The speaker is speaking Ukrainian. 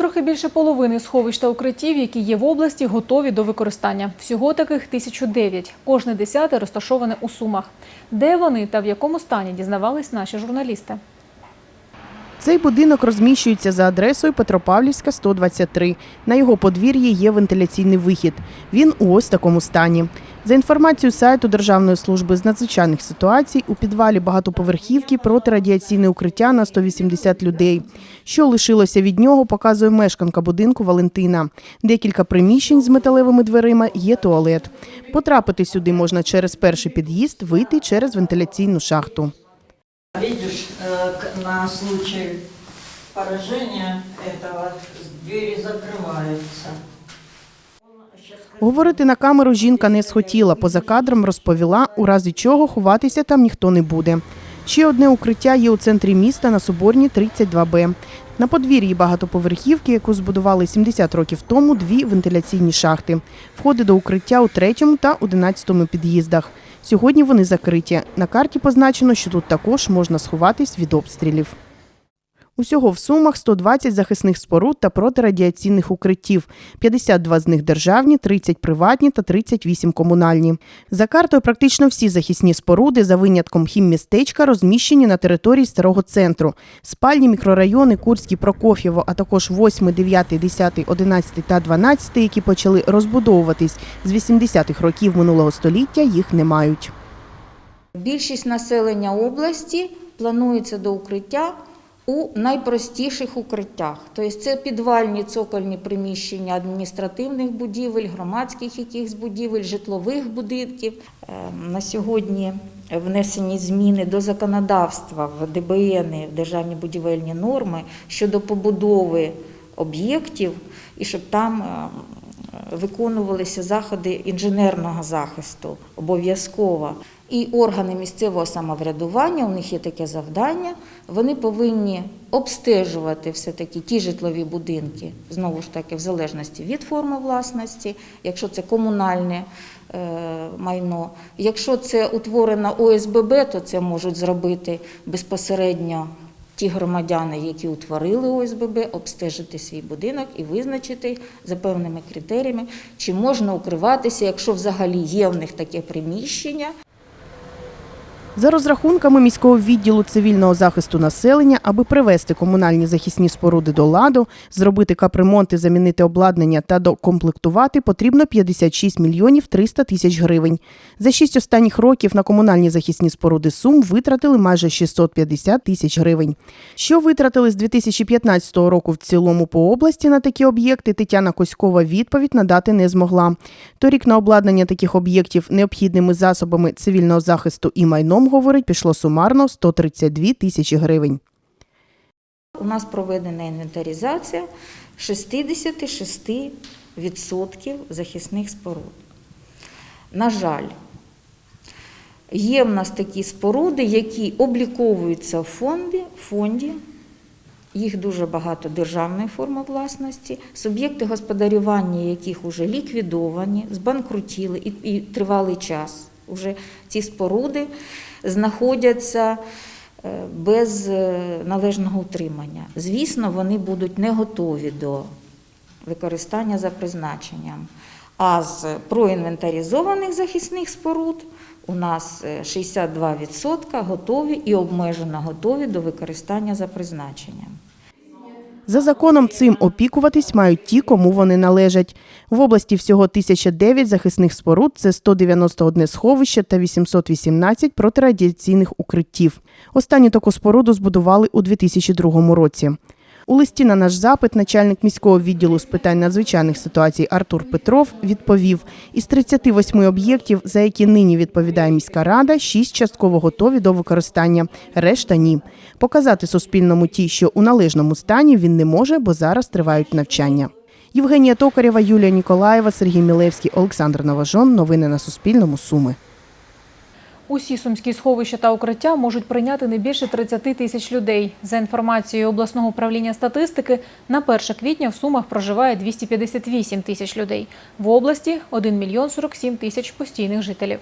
Трохи більше половини сховищ та укриттів, які є в області, готові до використання. Всього таких 1009. Кожне десяте розташоване у Сумах. Де вони та в якому стані дізнавались наші журналісти. Цей будинок розміщується за адресою Петропавлівська, 123. На його подвір'ї є вентиляційний вихід. Він у ось такому стані. За інформацією сайту Державної служби з надзвичайних ситуацій, у підвалі багатоповерхівки протирадіаційне укриття на 180 людей. Що лишилося від нього, показує мешканка будинку Валентина. Декілька приміщень з металевими дверима є туалет. Потрапити сюди можна через перший під'їзд, вийти через вентиляційну шахту. Видишь, э, к- на случай поражения этого двери закрываются. Говорити на камеру жінка не схотіла. Поза кадром розповіла, у разі чого ховатися там ніхто не буде. Ще одне укриття є у центрі міста на Соборній 32Б. На подвір'ї багатоповерхівки, яку збудували 70 років тому, дві вентиляційні шахти. Входи до укриття у третьому та одинадцятому під'їздах. Сьогодні вони закриті. На карті позначено, що тут також можна сховатись від обстрілів. Усього в Сумах 120 захисних споруд та протирадіаційних укриттів. 52 з них державні, 30 приватні та 38 комунальні. За картою практично всі захисні споруди, за винятком хіммістечка, розміщені на території старого центру. Спальні мікрорайони Курський, Прокоф'єво, а також 8, 9, 10, 11 та 12, які почали розбудовуватись з 80-х років минулого століття, їх не мають. Більшість населення області планується до укриття у найпростіших укриттях. Тобто це підвальні цокольні приміщення адміністративних будівель, громадських якихось будівель, житлових будинків. Е, На сьогодні внесені зміни до законодавства в ДБН, в державні будівельні норми щодо побудови об'єктів і щоб там е, виконувалися заходи інженерного захисту обов'язково. І органи місцевого самоврядування, у них є таке завдання, вони повинні обстежувати все-таки ті житлові будинки, знову ж таки, в залежності від форми власності, якщо це комунальне е, майно. Якщо це утворена ОСББ, то це можуть зробити безпосередньо ті громадяни, які утворили ОСББ, обстежити свій будинок і визначити за певними критеріями, чи можна укриватися, якщо взагалі є в них таке приміщення. За розрахунками міського відділу цивільного захисту населення, аби привести комунальні захисні споруди до ладу, зробити капремонти, замінити обладнання та докомплектувати, потрібно 56 мільйонів 300 тисяч гривень. За шість останніх років на комунальні захисні споруди Сум витратили майже 650 тисяч гривень. Що витратили з 2015 року в цілому по області на такі об'єкти, Тетяна Коськова відповідь надати не змогла. Торік на обладнання таких об'єктів необхідними засобами цивільного захисту і майном, говорить, пішло сумарно 132 тисячі гривень. У нас проведена інвентаризація 66% захисних споруд. На жаль, є в нас такі споруди, які обліковуються в фонді, фонді. Їх дуже багато державної форми власності, суб'єкти господарювання, яких вже ліквідовані, збанкрутіли і, тривалий час. Уже ці споруди знаходяться е, без е, належного утримання. Звісно, вони будуть не готові до використання за призначенням. А з проінвентаризованих захисних споруд у нас е, 62% готові і обмежено готові до використання за призначенням. За законом цим опікуватись мають ті, кому вони належать. В області всього 1009 захисних споруд, це 191 сховище та 818 протирадіаційних укриттів. Останню таку споруду збудували у 2002 році. У листі на наш запит начальник міського відділу з питань надзвичайних ситуацій Артур Петров відповів: із 38 об'єктів, за які нині відповідає міська рада, 6 частково готові до використання, решта ні. Показати Суспільному ті, що у належному стані він не може, бо зараз тривають навчання. Євгенія Токарєва, Юлія Ніколаєва, Сергій Мілевський, Олександр Новожон. Новини на Суспільному. Суми. Усі сумські сховища та укриття можуть прийняти не більше 30 тисяч людей. За інформацією обласного управління статистики, на 1 квітня в Сумах проживає 258 тисяч людей. В області – 1 мільйон 47 тисяч постійних жителів.